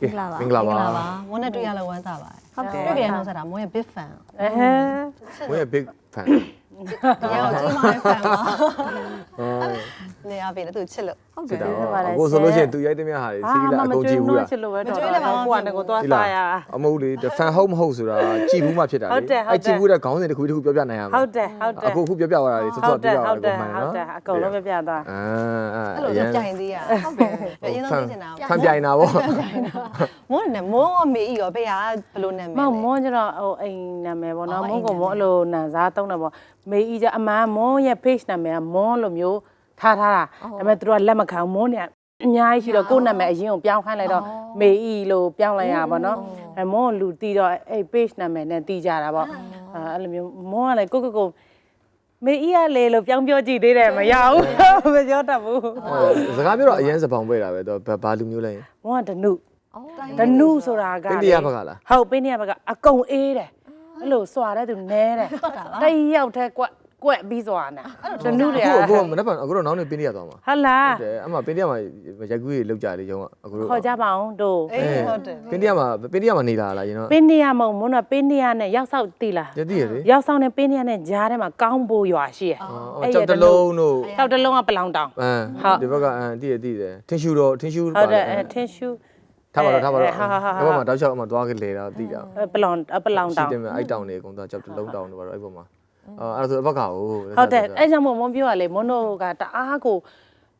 ကဲမင်္ဂလာပါဝန်းနဲ့တွေ့ရလဲဝမ်းသာပါတယ်ဟုတ်တယ်တွေ့ကြရတော့ဆိုတာမွန်ရဲ့ big fan အဲဟဲဝင်းရဲ့ big fan တရားကိုကြီးမားတဲ့ fan ပါအော်နေရပြီလေသူချစ်လို့ ဟုတ်စစ်တယ်တာဟုတ်ပါတယ်အခုဆိုလို့ရှိရင်သူရိုက်တဲ့မြဟာတွေစီးလာအကုန်ကြည့်ဘူးလားချစ်လို့ပဲတော်တော်ကိုကတကိုသွားစားရအမဟုတ်လေ fan ဟုတ်မဟုတ်ဆိုတာကြည့်ဘူးမှဖြစ်တာဟုတ်တယ်ဟုတ်တယ်ကြည့်ဘူးတဲ့ခေါင်းစဉ်တစ်ခုတစ်ခုပြောပြနိုင်ရမှာဟုတ်တယ်ဟုတ်တယ်အခုအခုပြောပြသွားတာလေစောစောဟုတ်တပြောယ်ပြဟုတ်တတာယ်ကိုမှန်ဟုတ်နော်တယ်အကုန်လုံးပဲပြသွားအာအာအဲ့လိုတော့ကြိုင်သေးရဟုတ်တယ်အရင်ဆုံးသိချင်တာဖန်ပြိုင်တာဗောမွန်နဲ့မွန်ရောမေကြီးရောဖေးရဘယ်လိုနာမည်မောင်မွန်းကျတော့ဟိုအိမ်နာမည်ပေါ့နော်မွန်းကမွန်းအဲ့လိုနန်စားတုံးတယ်ပေါ့မေအီကြအမှန်မွန်းရဲ့ page နာမည်ကမွန်းလိုမျိုး ထားထားတာဒါပေမဲ့သူတို့ကလက်မခံဘူးမွန်းနေအများကြီးရှိတော့ကိုယ့်နာမည်အရင်ကိုပြောင်းခိုင်းလိုက်တော့မေအီလို့ပြောင်းလိုက်ရပါတော့အဲမွန်းကလူတီးတော့အဲ့ page နာမည်နဲ့တီးကြတာပေါ့အဲ့လိုမျိုးမွန်းကလည်းကိုကိုကိုမေအီရလေလို့ပြောင်းပြောကြည့်သေးတယ်မရဘူးမပြောတတ်ဘူးစကားပြောတော့အရင်စပောင်ပွဲတာပဲသူကဘာလူမျိုးလဲမွန်းကဒနုဒနုဆိုတာကပင်းတရဘက်ကလားဟုတ်ပင်းတရဘက်ကအကုန်အေးတယ်အဲ့လိုစွာတဲ့သူနဲတယ်တယောက်တည်းကွ က်ကွက်ပြီးစွာနာဒနုတွေကအခုအခုမနေ့ကအခုတော့နောက်နေပင်တရားသွားမှာဟုတ်လားတယ်အမပင်တရားမှာရိုက်ကူးတွေလောက်ကြလေရုံကအခုတော့ခေါ်ကြပါအောင်တို့အေးဟုတ်တယ်ပင်တရားမှာပင်တရားမှာနေတာလားရင်တော့ပင်းနေရမဟုတ်မွန်းကပင်းနေရနဲ့ရောက်ဆောက်တီလားရည်ရည်လေရောက်ဆောက်နဲ့ပင်းနေရနဲ့ဂျားထဲမှာကောင်းဖို့ရွာရှိရအော်ကြောက်တလုံးတို့တောက်တလုံးကပလောင်တောင်အမ်ဟုတ်ဒီဘက်ကအမ်တည်ရတည်တယ်ထင်းရှူတော့ထင်းရှူဟုတ်တယ်အဲထင်းရှူထားပါတော့ထားပါတော့ဟာဟာဟာဒီဘက်မှာတောက်လျှောက်အမသွားခဲ့လေတာတည်တာပလောင်ပလောင်ရှိတောင်တယ်မြအဲ့တောင်တွေအကုန်သွားကြောက်တလုံးတောင်တွေပါတော့အဲ့ဘက်မှာ အော်အဲ့ဒါဆိုအဘက်ကဟိုဟုတ်တယ်အဲကြောင့်မို့မွန်ပြောရလေမွန်တို့ကတအားကို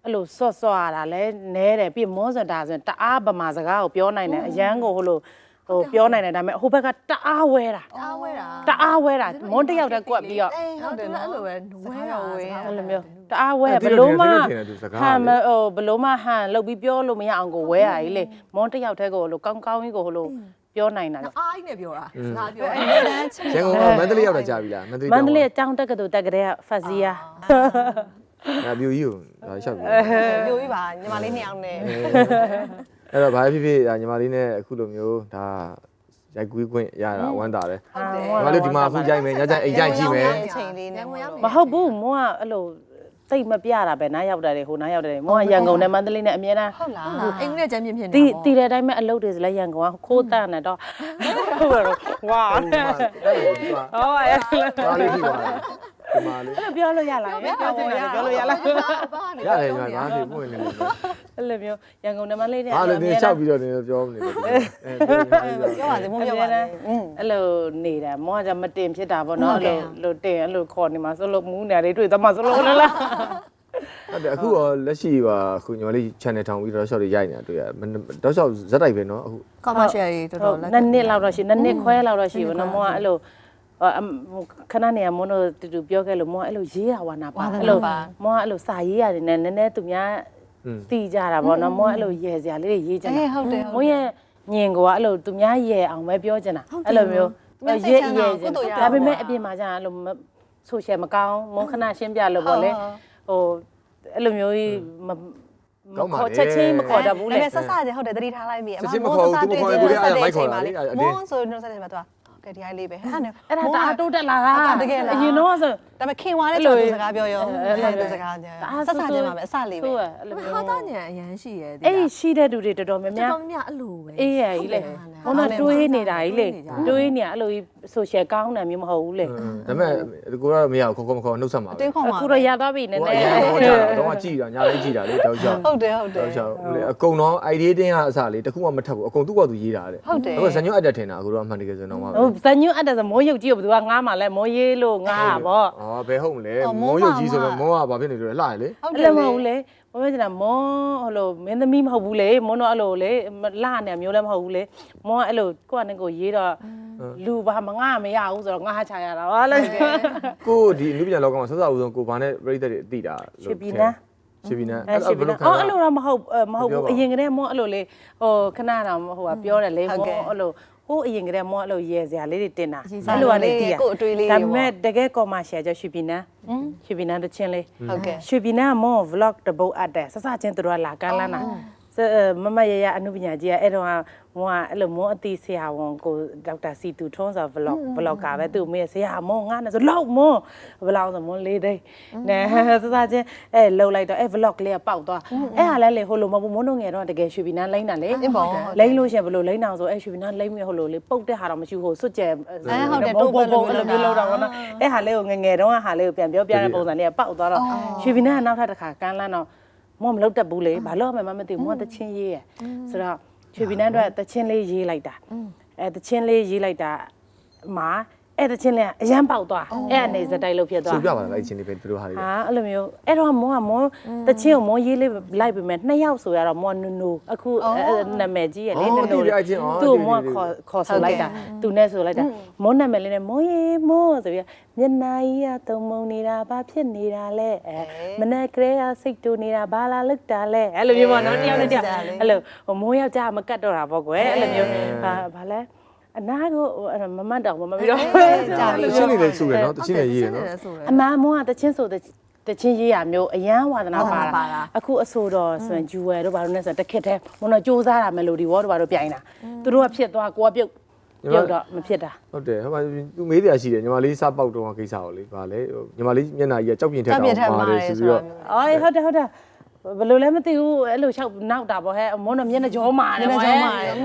အဲ့လိုဆော့ဆော့ရတာလဲနဲတယ်ပြီးမွန်ဆိုတာဆိုရင်တအားဗမာစကားကိုပြောနိုင်တယ်အရန်ကိုဟိုလိုဟိုပြောနိုင်တယ်ဒါပေမဲ့ဟိုဘက်ကတအားဝဲတာအားဝဲတာတအားဝဲတာမွန်တစ်ယောက်တည်းကွက်ပြီးတော့အေးဟုဟုတ်တ်တတယ်ယ်နော်နော်အဲ့လိုပဲဝဲတာဝဲအဲ့လိုမျိုးတအားဝဲဘလို့မဟန်မဟိုဘလို့မဟန်လုတ်ပြီးပြောလို့မရအောင်ကိုဝဲရကြီးလေမွန်တစ်ယောက်တည်းကိုဟိုလိုကောင်းကောင်းကြီးကိုဟိုလို ပြောနိုင်တာအားကြီးနဲ့ပြောတာစကားပြောအများတန်းချစ်ရန်ကုန်ကမန္တလေးရောက်တာကြာပြီလားမန္တလေးမန္တလေးအကြောင်းတက်ကတူတက်ကလေးကဖတ်စီယာငါပြူကြီးကိုဒါရှောက်ပြီပြိုပြီးပါညီမလေးနှစ်ယောက်နဲ့အဲ့တော့ဘာဖြစ်ဖြစ်ညီမလေးနဲ့အခုလိုမျိုးဒါရိုက်ကူးခွင့်ရတာဝမ်းသာတယ်ဟုတ်တယ်ညီမလေးဒီမှာအခုရိုက်မယ်ညကျအိမ်ရိုက်ကြည့်မယ် အချိန်လေးနဲ့ရန်ကုန်ရောက်မဟုတ်ဘူးမွန်ကအဲ့လို တိတ်မပြတာပဲနားရောက်တယ်ဟိုနားရောက်တယ်မွန်ကရန်ကုန်နဲ့မန္တလေးနဲ့အမြဲတမ်းဟုတ်လားအင်္ဂလိပ်ကျမ်းပြင်းဖြစ်နေတီတီတဲ့အတိုင်းပဲအလုပ်တွေစလဲရန်ကုန်ကခိုးတန့်နေတော့ဟုတ်ပါတော့ဝါအဲ့လိုဒီမှာဟောအဲ့ဒါလေးကြည့်ပါ ဒီမှာလေး လိုပြောလို့ရလားပြောချင်တယ်ပြောလို့ရလား ရတယ်ညီမဘာဖြစ်ပွင့်နေလဲ အဲ့လိုမျိုးရန်ကုန်နဲ့မန္တလေးနဲ့ အားလည်းနေချက်ပြီးတော့နေပြောမနေဘူးအဲ ပြောပါစေမပြောပါနဲ့อืม အဲ့လိုနေတာမောကကြမတင်ဖြစ်တာပေါ့နော်အဲ့လိုလိုတင်အဲ့လိုခေါ်နေမှာဆိုလို့မူးနေတယ်တွေ့သမှာဆိုလို့လား ဟုတ်တယ်အခုတော့လက်ရှိပါအခုညီမလေး channel ထောင်ပြီးတော့ short တွေရိုက်နေတာတွေ့ရတော့ short ဇက်တိုက်ပဲเนาะအခု ကောမရှယ်တွေတော် ဟု တော် တ် လက် နှစ်နှစ်လောက်တော့ရှိနှစ်နှစ်ခွဲလောက်တော့ရှိဘူးနော်မောကအဲ့လို ခဏနေရမွန်းတို့တူတူပြောခဲ့လို့မောအဲ့လိုရေးတာဝါနာပါအဲ့လိုမောကအဲ့လိုစာရေးရတယ်နဲ့နည်းနည်းသူများတီးကြတာပေါ့နော်မောအဲ့လိုရေစရာလေးတွေရေးချင်တာအေးဟုတ်တယ်မွန်းရဲ့ညင်ကအဲ့လိုသူများရေအောင်ပဲပြောချင်တာအဲ့လိုမျိုးရေးရေးချင်ဒါပေမဲ့အပြင်မှာကျန်အဲ့လိုဆိုရှယ်မကောင်းမွန်းခဏရှင်းပြလို့ပေါ့လေဟိုအဲ့လိုမျိုးကြီးမခေါ်ချက်ချင်းမခေါ်တတ်ဘူးလေလေဆက်စကြဟုတ်တယ်တတိထားလိုက်ပြီချက်ချင်းမခေါ်ဘူးသူမခေါ်ရင်ကိုရီးယားကလိုက်ခေါ်တာလေအဲ့ဒါအတင်းမွန်းဆိုတော့ဆက်တယ်မှာသူကဲ ဒီအိုင်လေးပဲအဲ့ဒါနဲ့အဲ့ဒါတအားတိုးတက်လာတာတကယ်လားအရင်တော့ဆိုဒါပေမဲ့ခင်သွားတဲ့ကျော်သူစကားပြောရောအဲ့လိုစကားကြဆက်စကြမှာပဲအစလေးပဲဆိုးရအဲ့လိုမျိုးဟာတာညံအရန်ရှိရဲ့အဲ့ဒီရှိတဲ့သူတွေတော်တော်များတော်များတော်များအဲ့လိုပဲအေးရကြီးလေဟိုတော့တွေးနေတာကြီးလေတွေးနေအဲ့လိုကြီးဆိုရှယ်ကောင်းတယ်မျိုးမဟုတ်ဘူးလေဒါပေမဲ့ကိုကတော့မရဘူးခေါ်ခေါ်မခေါ်နှုတ်ဆက်မှာတင်းခေါ်မှာအခုတော့ရသွားပြီနည်းဟိုနအည်းရင်ဟိုကြာတော့ကြည့်တာညာလေးကြည့်တာလေတောက်ချောက်ဟုတ်တယ်ဟုတ်တယ်တောက်ချောက်လေအကုန်တော့ idea တင်းကအစားလေတခုမှမထပ်ဘူးအကုန်သူ့ကွာသူရေးတာတဲ့ဟုတ်တယ်အခုဇညွတ်အပ်တက်ထင်တာအခုတော့အမှန်တကယ်ဆိုတော့မှာဟိုဇညွတ်အပ်တယ်ဆိုမိုးရုပ်ကြီးကိုဘယ်သူကငားမှလဲမိုးရေးလို့ငားတာပေါ့အော်ဘယ်ဟုတ်မလဲမောရုပ်ကြီးဆိုတော့မောကဘာဖြစ်နေလို့လဲလှရလေဟုတ်တအဲ့ယ်လိုမဟုတ်ဘူးလေ မပြောချင်တာမောဟိုလိုမင်းသမီးမဟုတ်ဘူးလေမွန်းတော့အဲ့လိုလေလှနေမျိုးလည်းမဟုတ်ဘူးလေမောကအဲ့လိုကိုယ့်အနေကိုရေးတော့လူဘာမငားမရဘူးဆိုတော့ငားချရတာဟာလေကိုဒီအနုပညာလောကမှာဆောဆောဦးဆုံးကိုဘာနဲ့ပြိသက်တွေအတိတာရှစ်ပြည်နန်းရှစ်ပြည်နန်းအဲ့ရှိပြီနော်အော်အဲ့လိုတော့မဟုတ်မဟုတ်ပြောဘူးပါအရင်ကတည်းကမောအဲ့လိုလေဟိုခဏတော့ဟိုကပြောတယ်လေဟုတ်မောကဲ့အဲ့လို ဟိုအရင်ကတည်းကမောအဲ့လိုရဲစရာလေးတွေတင်တာအဲ့အဲ့လိုလိုကကလေလေတည်ရကို့အတွေးလေးဒါတွေပေပေါ့မဲ့တကယ် commercial ကျရွှေပြည်နန်းရွှေပြည်နန်းတချင်းလေးဟုတ်ကဲ့ရွှေပြည်နန်းကမော vlog တပုတ်အပ်တယ်ဆဆချင်းတို့ကလာကမ်းလန်းတာဇ မမရရအနုပညာကြီးကအဲ့တော့ကမောကအဲ့လိုမောအတီဆရာဝန်ကိုဒေါက်တာစီတူထွန်းဆို vlog vlog ကပဲသူ့မေဆရာမောငါနဲ့ဆိုလောက်မောဘယ်လောက်ဆိုမောလေးသိန်းနဲစစချင်းအဲ့လှုပ်လိုက်တော့အဲ့ vlog လေးကပေါက်သွားအဲ့ဟာလဲလေဟိုလိုမဟုတ်ဘူးမုန်းတို့ငယ်တော့တကယ်ရွှေပြည်နန်းလိမ့်တာလေအင်းပေါ့လိမ့်လို့ရှင်ဘယ်လိုလိမ့်အောင်ဆိုအဲ့ရွှေပြည်နန်းလိမ့်မြဟိုလိုလေပုတ်တဲ့ဟာတော့မရှိဘူးဟိုစွတ်ကျဲအဲဟုတ်တယ်ဘုံဘုံဘုံတိုးအဲ့ပတ်လိုလို့မျိုးလောက်တော့ဗောနော်အဲ့ဟာလေးကိုငယ်ငယ်တုန်းကဟာလေးကိုပြန်ပြောပြတဲ့ပုံစံလေးကပေါက်သွားတော့ရွှေပြည်နန်းကနောက်ထပ်တစ်ခါကန်းလန်းတော့ မောမလောက်တတ်ဘူးလေဘာလို့မှမသိဘူးမောတချင်းရေးရယ်ဆိုတော့ရွှေပြည်နန်းအတွက်တချင်းလေးရေးလိုက်တာအဲတချင်းလေးရေးလိုက်တာမှာ အဲ့တချင်းလေးကအရန်ပေါက်သွားအဲ့အနေစတိုက်လို့ဖြစ်သွားဆိုပြပါလားအဲ့ချင်းလေးပဲသူတို့ဟာလေးဟာအဲ့လိုမျိုးအဲ့တော့မောကမောတချင်းကိုမောရေးလေးလိုက်ပြီမဲ့နှစ်ယောက်ဆိုရတော့မောနူနူအခုနာမည်ကြီးရလေနူနူသူ့မောခေါ်ခေါ်ဆိုလိုက်တာသူနဲ့ဆိုလိုက်တာမောနာမည်လေးနဲ့မောရေးမောဆိုပြီးမျက်နှာကြီးကတုံမုံနေတာဘာဖြစ်နေတာလဲအဲမနဲ့ကလေးကစိတ်တူနေတာဘာလာလုတာလဲအဲ့လိုမျိုးပေါ့နော်တယောက်နဲ့တယောက်အဲ့လိုဟိုမိုးယောက်ျားမကတ်တော့တာပေါ့ကွယ်အဲ့လိုမျိုးဟာဘာလဲ အနာကိုမမတ်တော့မပြီးတော့တချင်းလေးလည်းဆိုရနော်တချင်းလေးရေးရနော်ဆိုရယ်အမှန်မောကတချင်းဆိုတချင်းရေးရမျိုးအရန်ဝါသနာပါဝါသနာပါတာတာအခုအဆိုတော်ဆိုရင်ဂျူဝယ်တို့ဘာလို့လဲဆိုတော့တခက်တည်းမနော်စူးစားတာမယ်လို့ဒီဝေါ်တို့ဘာလို့ပြိုင်တာသူတို့ကဖြစ်သွားကိုကပြုတ်ပြုတ်တော့မဖြစ်တာဟုတ်တယ်ဟိုမှာသူမေးတရားရှိတယ်ညီမလေးစားပေါက်တော့ကိစ္စကိုလေဗာလေညီမလေးမျက်နှာကြီးကကြောက်ပြင်းထက်ကြောက်ပြင်းထက်တော့မှာပါတယ်တယ်ဆိုဆိုပြီးတော့တော့အော်ဟုတ်တယ်ဟုတ်တယ် ဘယ်လိုလဲမသိဘူးအဲ့လိုလျှောက်နောက်တာပေါ့ဟဲ့မောနော်မျက်နှာကြောမာတယ်ပေါ့ဟဲ့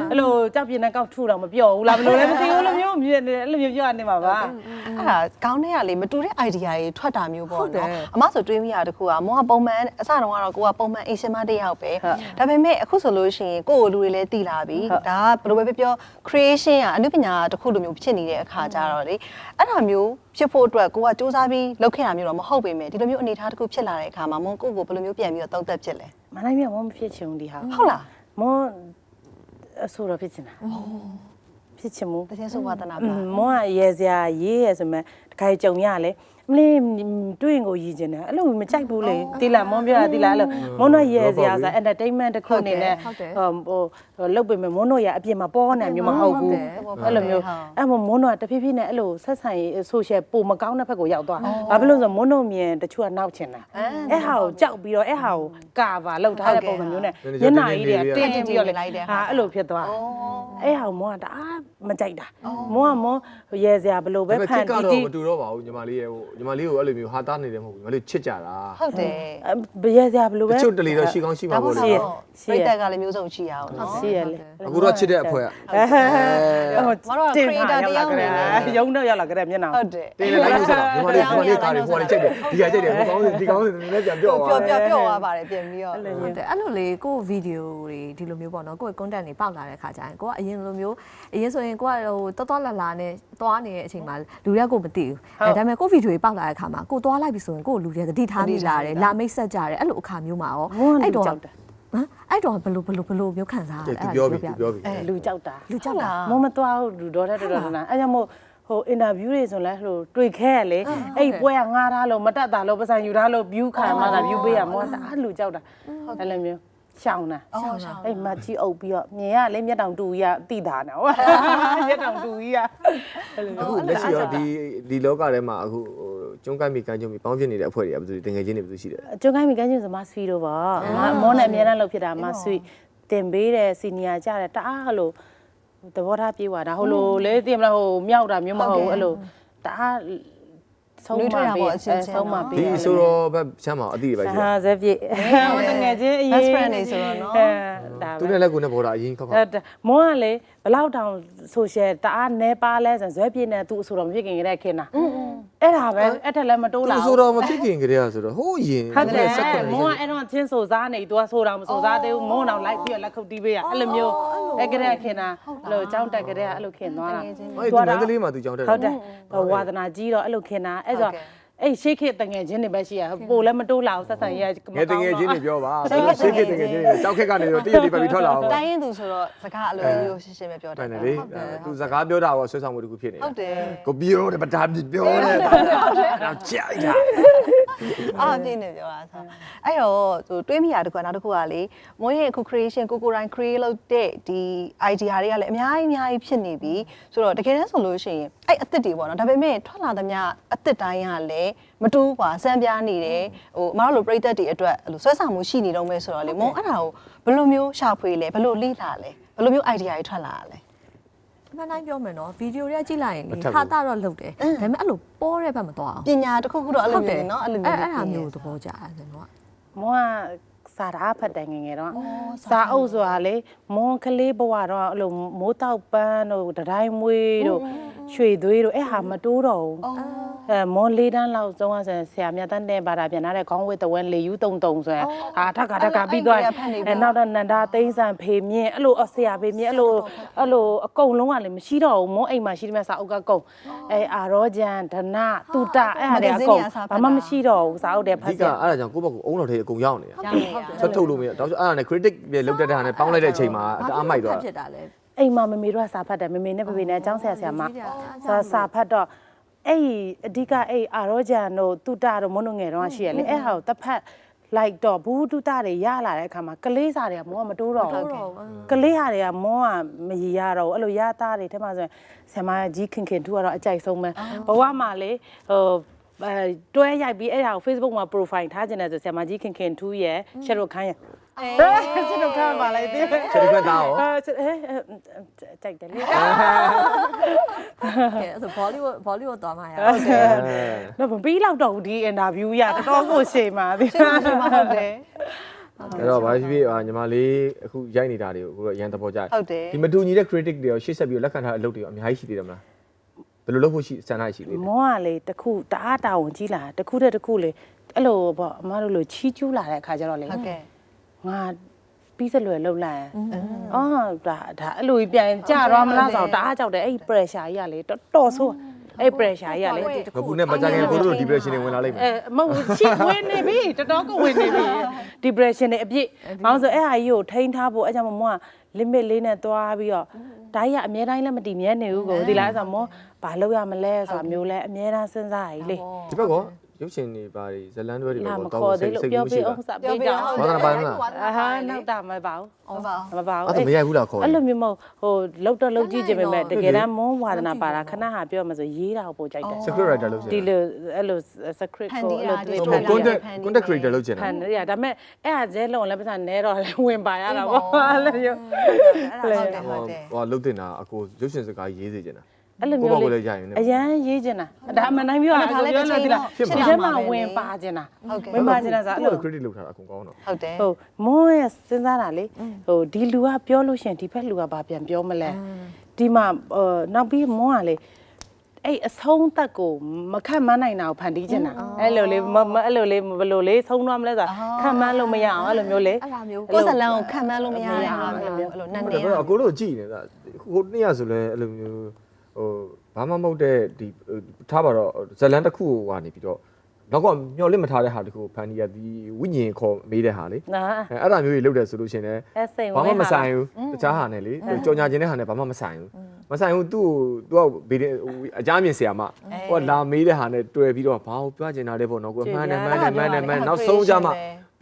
အဲ့လိုကြောက်ပြင်းတဲ့ကောက်ထူတော့မပြောဘူးလားဘယ်လိုလဲမသိဘူးလို့မျိုးမြင်နေအဲ့လိုမျိုးပြောနေမှာပါအဲ့ဒါကောင်းတဲ့ကလေမတူတဲ့ idea တွေထွက်တာမျိုးပေါ့နော်အမဆိုတွေးမိရတခုကမောကပုံမှန်အစတုန်းကတော့ကိုကပုံမှန်အိမ်ရှင်မတစ်ယောက်ပဲဒါပေမဲ့အခုဆိုလို့ရှိရင်ကိုယ့်ကိုလူတွေလည်းတည်လာပြီဒါကဘယ်လိုပဲပြောပြော creation ကအနုပညာတစ်ခုလိုမျိုးဖြစ်နေတဲ့အခါကျတော့လေအဲ့ဒါမျိုး ဖြစ်ဖို့အတွက်ကိုကစူးစမ်းပြီးလုပ်ခဲ့တာမျိုးတော့မဟုတ်ပေမဲ့ဒီလိုမျိုးအနေအထားတစ်ခုဖြစ်လာတဲ့အခါမှာမောကိုယ့်ကိုဘယ်လိုမျိုးပြန်ပြီးတော့သုံးသပ်ဖြစ်လဲမနိုင်မြမောမဖြစ်ချင်ဘူးဒီဟာဟုတ်လားမောအဆိုတော့ဖြစ်ချင်တာဖြစ်ချင်မှုတခြင်းဆိုဝါသနာอืပါมမောကရေစရာရေးရဆိုမဲ့တခါကြုံရလေ မလေးတွေ့ရင်ကိုရည်ကျင်တယ်အဲ့လိုမကြိုက်ဘူးလေတိလာမောပြောတာတိလာအဲ့လိုမောတော့ရေစရာဆို entertainment တစ်ခုအနေနဲ့ဟိုဟိုလုတ်ပေမဲ့မောတော့ရအပြင်မှာပေါ်နေမျိုးမဟုတ်ဘူးအဲ့လိုမျိုးအဲ့မောမောတော့တဖြည်းဖြည်းနဲ့အဲ့လိုဆက်ဆံရေး social ပိုမကောင်းတဲ့ဘက်ကိုရောက်သွားဘာဖြစ်လို့ဆိုမောတော့မြင်တချို့ကနောက်ချင်တာအဲ့ဟာကိုကြောက်ပြီးတော့အဲ့ဟာကိုကာပါလောက်ထားတဲ့ပုံစံမျိုးနဲ့ညနာကြီးတွေကတင်းတင်းပြီးတော့လေဟာအဲ့လိုဖြစ်သွားအဲ့ဟာကိုမောကတအားမကြိုက်တာမောကမောရေစရာဘလို့ပဲဒါပေမဲ့ဖခန်စ်ကတီးတော့တီးမတူတော့ပါဘူးညီမလေးရဲ့ဟိုညီမလေးကိုအဲ့လိုမျိုးဟာတာနေတယ်မဟုတ်ဘူးညီမလေးချစ်ကြတာဟုတ်တယ်ဘယ်ရစရာဘလို့တပဲချို့တလေတော့ရှိကောင်းရှိမှာဒါပေါ့ပေါ့လေနော်ပြိတ္တကလည်းမျိုးစုံရှိရအောင်နော်ရှိရလေအခုတော့ချစ်တဲ့အဖွဲ့က creator တယောက်အနေနဲ့ရုံတော့ရောက်လာကြတဲ့မျက်နှာဟုတ်တယ်တင်းလည်းလိုက်လို့ဆက်တာညီမလေးညီမလေးကားတွေဟိုလေးချက်တယ်ဒီကချက်တယ်ဟိုကောင်းဒီကောင်းတွေလည်းပြန်ပြောပျော်သွားပျော်ပျော်သွားပါတယ်ပြင်ပြီးတော့ဟုတ်တယ်အဲ့လိုလေကိုယ့်ဗီဒီယိုတွေဒီလိုမျိုးပေါ့နော်ကိုယ့် content တွေပေါက်လာတဲ့ခါကျရင်ကိုကအရင်လိုမျိုးအရင်ဆိုရင်ကိုကဟိုတော်တော်လာလာနဲ့သွားနေတဲ့အချိန်မှာလူတွေကကိုမသိဘူးအဲဒါပေမဲ့ကိုယ့်ဗီဒီယိုတွေပေါက်လာတဲ့ခါမှာကိုသွားလိုက်ပြီဆိုရင်ကိုလူတွေကတတိထားမိလာတယ်လာမိတ်ဆက်ကြတယ်အဲ့လိုအခါမျိုးမှာရောအဲ့အဲ့တော့တော့ကြောက်တာဟမ်အဲ့တော့ဘယ်လိုဘယ်လိုဘယ်လိုမျိုးခံစားရတယ်လဲသူပြောပြီသူပြောပြီလူကြောက်တာလူကြောက်တာမမသွားဘူးလူတော်တဲ့တော်တော်နာအဲ့ကြောင့်မို့ဟိုအင်တာဗျူးတွေဆိုလဲဟိုတွေ့ခဲရလေအဲ့ပွဲကငားထားလို့မတက်တာလို့ပစံယူထားလို့ view ခံမှသာ view ပေးရမောတအားလူကြောက်တာအဲ့လိုမျိုး ရှောင်းတာရှောင်းတာအဲ့မကြီးအုပ်ပြီးတော့မြင်ရလေမျက်တောင်တူကြီးကတိတာနော်မျက်တောင်တူကြီးကအဲ့လိုအခုမျိုးလက်ရှိရောဒီဒီလောကထဲမှာအခုဟိုကျုံးကိုင်းမိကန်ကျုံးမိပေါင်းဖြစ်နေတဲ့အဖွဲ့တွေကဘယ်သူတကယ်ချင်းတွေဘယ်သူရှိတယ်ကျွန်းကိုင်းမိကန်းချင်းဆိုမဆွီတော့ပါမောနဲ့အများနဲ့လှုပ်ဖြစ်တာမဆွီတင်ပေးတယ်စီနီယာကြတယ်တအားဟလို့သဘောထားပြေးသွားတာဟိုလိုလေသိမလားဟိုမြောက်တာမျိုးမဟုတ်ဘူးအဲ့လိုတအား ဆုံးမပေးဆုံးမပေးဒီဆိုတော့ဘက်ချမ်းမအတိတွေပဲရှိတယ်ဟာဇက်ပြေဟိုတငယ်ချင်းအရင် best friend တွေဆိုတော့နော်အဲဒါသူပဲနဲ့လက်ကိုနဲ့ပေါ်တာအရင်ခောက်ခောက်အဲ့ဒါမောကလေဘလောက်တောင်ဆိုရှယ်တအားနဲပါလဲဆိုဇွဲပြင်းနေသူအဆိုတော်မဖြစ်ခင်ကတည်းကခင်တာ အဲ့ဒါပဲအဲ့ထက်လည်းမတိုးလာသူဘူးဆိုတော့မဖြစ်ခင်ကတည်းကဆိုတော့ဟိုးရင်ဟုတ်တယ်ဆက်ခွက်နေမောကအဲ့တော့ချင်းဆိုစားနေ तू ကဆိုတော့မဆိုစားသေးဘူးမောတော့လိုက်ပြီးတော့လက်ခုပ်တီးပေးရအဲ့လိုမျိုးအဲ့ကလေးကခင်တာအဲ့လိုကြောင်းတက်ကလေးကအဲ့လိုခင်သွားတာအဲ့ဒီမန္တလေးမှာသူကြောင်းတက်ဟုတ်တယ်ဝါသနာကြီးတော့အဲ့လိုခင်တာအဲ့ဆို အဲ့ရှေ့ခေတ်တငယ်ချင်းတွေပဲရှိရပိုလည်းမတိုးလာဘူးဆက်ဆံရေးကငယ်တငယ်ချင်းတွေပြောပါရှေးခေတ်တငယ်ချင်းတွေကြောက်ခက်ကနေတော့တည့်ရည်ပဲပြီးထွက်လာအောင်တိုင်းရင်သူဆိုတော့စကားအလိုရိုးရှင်းရှင်းပဲပြောတမှယ်န်တယ်လေသူစကားပြောတာရောဆွဲဆောင်မှုတစ်ခုဖြစ်နေဟုတ်တယ်ကိုပြောတယ်ဗတာပြပြောတယ်တော့ကြာလိုက်တာ အာပြင်းနေပြောတာဆိုအဲ့တော့ဟိုတွေးမိတာတခုကနောက်တစ်ခုကလေမိုးရဲ့အခု creation ကိုကိုတိုင်း create လုပ်တဲ့ဒီ idea တွေကလည်းအများကြီးအများကြီးဖြစ်နေပြီဆိုတော့တကယ်တမ်းဆိုလို့ရှိရင်အဲ့အစ်စ်တွေပေါ့နော်ဒါပေမဲ့ထွက်လာသမျှအစ်စ်တိုင်းကလည်းမတူဘူးကွာစမ်းပြားနေတယ်ဟိုအမတို့လိုပြိသက်တွေအတွက်အဲ့လိုဆွဲဆောင်မှုရှိနေတော့မဲဆိုတော့လေမုံအဲ့ဒါကိုဘယ်လိုမျိုးရှာဖွေလဲဘယ်လိုလိလာလဲဘယ်လိုမျိုး idea တွေထွက်လာတာလဲအ မှန်တိုင်းပြောမယ်နော်ဗီဒီယိုတွေကကြည့်လိုက်ရင်လေမထက်ဘူးဟာတာတော့လုပ်တယ်ဒါပေမဲ့အဲ့လိုပေါ်တဲ့ဘက်မသွားအောင်ပညာတစ်ခုခုတော့အဲ့လိုမျိုးနော်အဲ့လိုမျိုးအဲ့အဲ့ဟာမျိုးသဘောကျတယ်နော်မောကစာဓာတ်ဖတ်တယ်ငယ်ငယ်တော့စာအုပ်ဆိုတာလေမောကလေးဘဝတော့အဲ့လိုမိုးတောက်ပန်းတို့တတိုင်းမွေးတို့ရွှေသွေးတို့အဲ့ဟာမတိုးတော့ဘူးအဲမောလေးတန်းလောက်သုံးရဆန်ဆရာမြတ်တန်းတဲ့ဘာသာပြန်လာတဲ့ခေါင်းဝစ်တဝဲလေယူတုံတုံဆိုရင်ဟာထက်ကထက်ကပြီးသွားအဲနောက်တော့နန္ဒာသိန်းဆန်ဖေမြင့်အဲ့လိုအဆရာဖေမြင့်အဲ့လိုအဲ့လိုအကုန်လုံးကလည်းမရှိတော့ဘူးမောအိမ်မှာရှိတဲ့မဲ့စာအုပ်ကကုန်အဲအာရောဂျန်ဒနတူတာအဲ့ဟာတွေအကုန်ဘာမှမရှိတော့ဘူးစာအုပ်တွေအဖတ်ဓိစကရာအဲ့ဒါကြောင့်ကိုယ့်ဘက်ကိုအုံတော်ထဲအကုန်ရောက်နေတာရောက်နေရဆက်ထုတ်လို့မရတော့အဲ့ဒါနဲ့ critic တွေလောက်တဲ့တဲ့ဟာနဲ့ပေါင်းလိုက်တဲ့အချိန်မှာတအားမိုက်သွားဖြစ်တာလေ အိမ်မှာမမေတို့ကစာဖတ်တယ်မမေနဲ့ပပေနဲ့အကြောင်းဆရာဆရာမစာစာဖတ်တော့အဲ့အဓိကအဲ့အာရောဂျန်တို့တူတာတို့မွန်းတို့ငယ်တော့ရှိရလေအဲ့ဟာကိုတစ်ဖက်လိုက်တော့ဘူးတူတာတွေရလာတဲ့အခါမှာကလေးစာတွေကမောကမတိုးတော့ဘူးတော့ကလေးဟာတွေကမောကမရရတော့ဘူးအဲ့လိုရသားတွေထဲမှာဆိုရင်ဆရာမကြီးခင်ခင်သူကတော့အကြိုက်ဆုံးပဲဘဝမှာလေဟိုအဲတွဲရိုက်ပြီးအဲ့ဒါကို Facebook မှာ profile ထားခြင်းနဲ့ဆိုဆရာမကြီးခင်ခင်သူရဲ့ရှယ်ရိုခန်းရဲ့ ရှယ်ရိုခန်းပါလိုက်သေးတယ်ချက်တစ်ခွက်သားရောအဲအဲကြိုက်တယ်လေကဲအဲ့ဆို Bollywood Bollywood သွားမှာရဟုတ်တယ်တော့မပြီးတော့တော့ဒီ interview ရတော်တော်ကိုရှေ့မှာဒီရှင်းပါရှင်းပါဟုတ်တယ်အဲ့တော့ဘာဖြစ်ဖြစ်အာညီမလေးအခုရိုက်နေတာတွေကိုအခုတော့အရန်သဘောကျတယ်ဟုတ်တယ်ဒီမတူညီတဲ့ critic တွေရောရှေ့ဆက်ပြီးတော့လက်ခံထားတဲ့အလုပ်တွေရောအများကြီးရှိသေးတယ်မလားဘယ်လိုလုပ်ဖို့ရှိစံထားရှိသေးလဲမောကလေတခုတအားတာဝန်ကြီးလာတခုတည်းတခုလေအဲ့လိုပေါ့အမတို့လိုချီးကျူးလာတဲ့အခါကျတော့လေဟုတ်ကဲ့ ငါပြီးစလွယ်လှုပ်လိုက်အော်ဒါဒါအဲ့လိုကြီးပြန်ကြတော့မလားဆိုတော့တအားကြောက်တယ်အဲ့ pressure ကြီးကလေတော်တော်ဆိုးအဲ့ pressure ကြီးကလေငါကူနဲ့မကြခင်ကိုတို့ depression တွေဝင်လာလိမ့်မယ်အဲမဟုတ်ဘူးချစ်ဝင်နေပြီတော်တော်ကိုဝင်နေပြီ depression နဲ့အပြည့်မောင်ဆိုအဲ့ဟာကြီးကိုထိန်းထားဖို့အဲ့ကြောင့်မမောက limit လေးနဲ့သွားပြီးတော့ဒါကြီးကအများတိုင်းလည်းမတည်မြဲနေဘူးကိုဒီလားဆိုတော့မောဘာလုပ်ရမလဲဆိုတာမျိုးလဲအများတန်းစဉ်းစားရည်လေဒီဘက်က ရုပ်ရှင်တွေပါတွေဇလန်းတွေတွေလာပေါ့မတော့ခေါ်စိသေးတ်လို့စိတ်ပြောကူးပြရှိအောင်တာစပေးကြအောင်ဘာသာပါမလားအဟာနောက်တာမပါဘူးဟုတ်ပါဘူးမပါဘူးအဲ့ဒါမရိုက်ဘူးလားခေါ်အဲ့ရင်လိုမျိုးမဟုတ်ဟိုလောက်တော့လောက်ကြည့်ကြပေမဲ့ဟုတ်တတယ်ကယ်တမ်းမွန်းဝါဒနာပါတာခဏဟာပြောမှဆိုရေးတာကိုပို့ကြိုက်တယ် secret writer လုပ်ချင်ဒီတယ်လိုအဲ့လို secret ဖန်ကိုတီးအဲ့တာလိုဒီတွေ့ဟိုထား content content creator လုပ်ချင်ဖတယ်န်ရဒါပေမဲ့အဲ့အကျဲလုံးလည်းပတ်စံနဲတော့လည်းဝင်ပါရတာပေါ့အဲ့လိုမျိုးဟုတ်တယ်ဟုတ်တယ်ဟိုလုတ်တင်တာအကိုရုပ်ရှင်စကားရေးစေချင်တာ အဲ့လိုမျိုးကိုယ့်ဘက်ကိုလည်းလေရရင်လည်းအရန်ရေးချင်တာဒါအမှန်တိုင်းပြောတာဆိုပြောလို့ဒီလားဖြစ်မှာဒီထဲမှာဝင်ပါချင်တာဟုတ်ကဲ့ဝင်ပါချင်တာဆိုအဲ့အဲ့လိုလို credit လုပ်ထားတာအကုန်ကောင်းတော့ဟုတ်တယ်ဟိုမွန်းရဲ့စဉ်းစားတာလေဟိုဒီလူကပြောလို့ရှရင်ဒီဘက်လူကဘာပြန်ပြောမလဲဒီမှာဟိုနောက်ပြီးမွန်းကလေအဲ့အဆုံးသက်ကိုမခတ်မန်းနိုင်တာကိုဖန်တီးချင်တာအဲ့လိုလေမမအဲ့လိုလေဘယ်လိုလေဆုံးသွားမလဲဆိုတာခတ်မန်းလို့မရအောင်အဲ့လိုမျိုးလေအဲ့ဒါမျိုးကိုယ်စလန်ကိုခံမန်းလို့မရတဲ့ဟာမျိုးအဲ့လိုနန်းနေဒါပေမဲ့အကိုတို့ကြည်နေတာဟိုနေ့ရဆိုလဲအဲ့လိုမျိုး ဟိုဘာမှမဟုတ်တဲ့ဒီထားပါတော့ဇလန်းတစ်ခုကနေပြီးတော့နောက်ကမျောလင့်မထားတဲ့ဟာတခုဖန်တီးရဒီဝိညာဉ်ခေါ်မေးတဲ့ဟာလေနာအဲအဲ့ဒါမျိုးကြီးလုပ်တယ်ဆိုလို့ရှိရင်လည်းအဲ့စိန်ဘာဝင်မှမဆိုင်ဘူးတခြားဟာနဲ့လေကြော်ညာခြင်းတဲ့ဟာနဲ့ဘာမှမဆိုင်ဘူးမဆိုင်ဘူးသူ့ကိုသူကဗီဒီအကြမ်းမြင်ဆရာမဟိုကလာမေးတဲ့ဟာနဲ့တွေ့ပြီးတော့ဘာကိုပြောချင်တာလဲပေါ့နော်ကိုမှန်းတယ်မှန်းတယ်မှန်းတယ်မှန်းနောက်ဆုံးကြမှာ